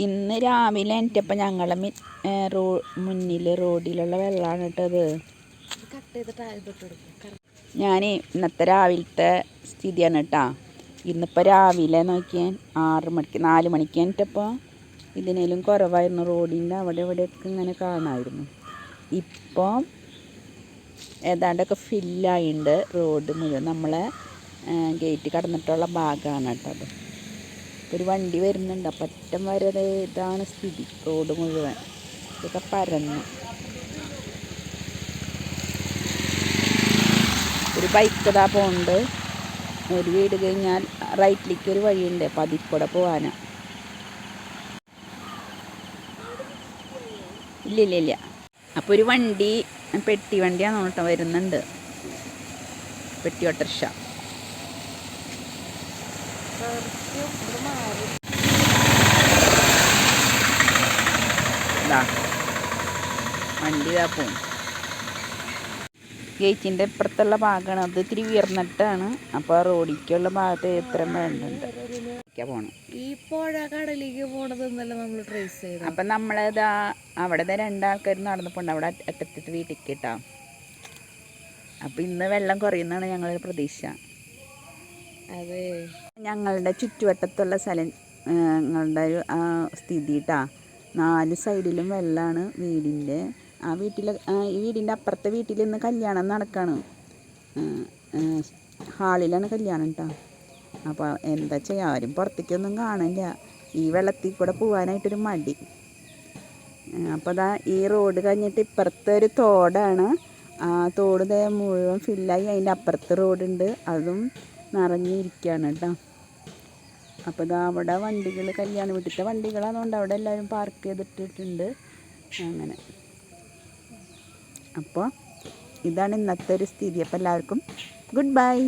ഇന്ന് രാവിലെ എണീറ്റപ്പോൾ ഞങ്ങളെ മി റോ മുന്നിൽ റോഡിലുള്ള വെള്ളമാണ് കേട്ടത് ഞാൻ ഇന്നത്തെ രാവിലത്തെ സ്ഥിതിയാണ് കേട്ടാ. ഇന്നിപ്പോൾ രാവിലെ നോക്കിയാൽ ആറ് മണിക്ക് നാല് മണിക്ക് എനിക്കപ്പോൾ ഇതിനേലും കുറവായിരുന്നു. റോഡിന്റെ അവിടെ ഇവിടെയൊക്കെ ഇങ്ങനെ കാണാമായിരുന്നു ഇപ്പോൾ ഏതാണ്ടൊക്കെ ഫില്ലായിട്ടുണ്ട് റോഡ് മുഴുവൻ. നമ്മളെ ഗേറ്റ് കടന്നിട്ടുള്ള ഭാഗമാണ് കേട്ടോ അത്. ഒരു വണ്ടി വരുന്നുണ്ട്. അപ്പം അറ്റം വരെ ഇതാണ് സ്ഥിതി. റോഡ് മുഴുവൻ. ഇതൊക്കെ പരന്നു. ഒരു ബൈക്ക് ഇതാ പോണ്ട് ഒരു വീട് കഴിഞ്ഞാൽ റൈറ്റിലേക്ക് ഒരു വഴിയുണ്ട്. അപ്പം അതിൽ കൂടെ പോകാനാ ഇല്ല ഇല്ല ഇല്ല. അപ്പോൾ ഒരു വണ്ടി പെട്ടി വണ്ടിയാണ് നോട്ടം വരുന്നുണ്ട്. പെട്ടി ഓട്ടർഷ കറക്റ്റ് ഇത് മാറി ഇതാ വണ്ടി ഇതാ ഗേറ്റിന്റെ ഇപ്പുറത്തുള്ള ഭാഗമാണ് അത് ഇത്തിരി ഉയർന്നിട്ടാണ്. അപ്പോൾ റോഡിക്കുള്ള ഭാഗത്ത് എത്ര വേണ്ടുണ്ട് പോകണം ഈ പുഴ കടലിലേക്ക് പോണത് ഇന്നലെ നമ്മൾ ട്രേസ് ചെയ്ത അപ്പം നമ്മളിതാ അവിടെ രണ്ടാൾക്കാർ നടന്നപ്പോണ്ട് അവിടെ അറ്റ- അറ്റത്തത്തെ വീട്ടിൽ കിട്ടാം അപ്പം ഇന്ന് വെള്ളം കുറയുന്നതാണ് ഞങ്ങളുടെ പ്രതീക്ഷ. ഞങ്ങളുടെ ചുറ്റുവട്ടത്തുള്ള സ്ഥലം ആ, ഞങ്ങളുടെ ഒരു സ്ഥിതി കേട്ടാ നാല് സൈഡിലും വെള്ളമാണ് വീടിന്റെ. ആ വീട്ടിൽ ഈ വീടിന്റെ അപ്പുറത്തെ വീട്ടിൽ ഇന്ന് കല്യാണം നടക്കാണ്. ഹാളിലാണ് കല്യാണം കേട്ടോ അപ്പോൾ എന്താ ചെയ്യുക ആരും പുറത്തേക്കൊന്നും കാണില്ല ഈ വെള്ളത്തിൽ കൂടെ പോകാനായിട്ടൊരു മടി. അപ്പോൾ അതാ ഈ റോഡ് കഴിഞ്ഞിട്ട് ഇപ്പുറത്തെ ഒരു തോടാണ്. ആ തോട് മുഴുവൻ ഫില്ലായി അതിന്റെ അപ്പുറത്ത് റോഡുണ്ട്. അതും നിറഞ്ഞിരിക്കുകയാണ് കേട്ടോ. അപ്പോൾ ഇതാ അവിടെ വണ്ടികൾ കല്യാണ വീട്ടിലത്തെ വണ്ടികളായതുകൊണ്ട് അവിടെ എല്ലാവരും പാർക്ക് ചെയ്തിട്ടിട്ടുണ്ട്. അങ്ങനെ. അപ്പോൾ ഇതാണ് ഇന്നത്തെ ഒരു സ്ഥിതി. അപ്പോൾ എല്ലാവർക്കും ഗുഡ് ബൈ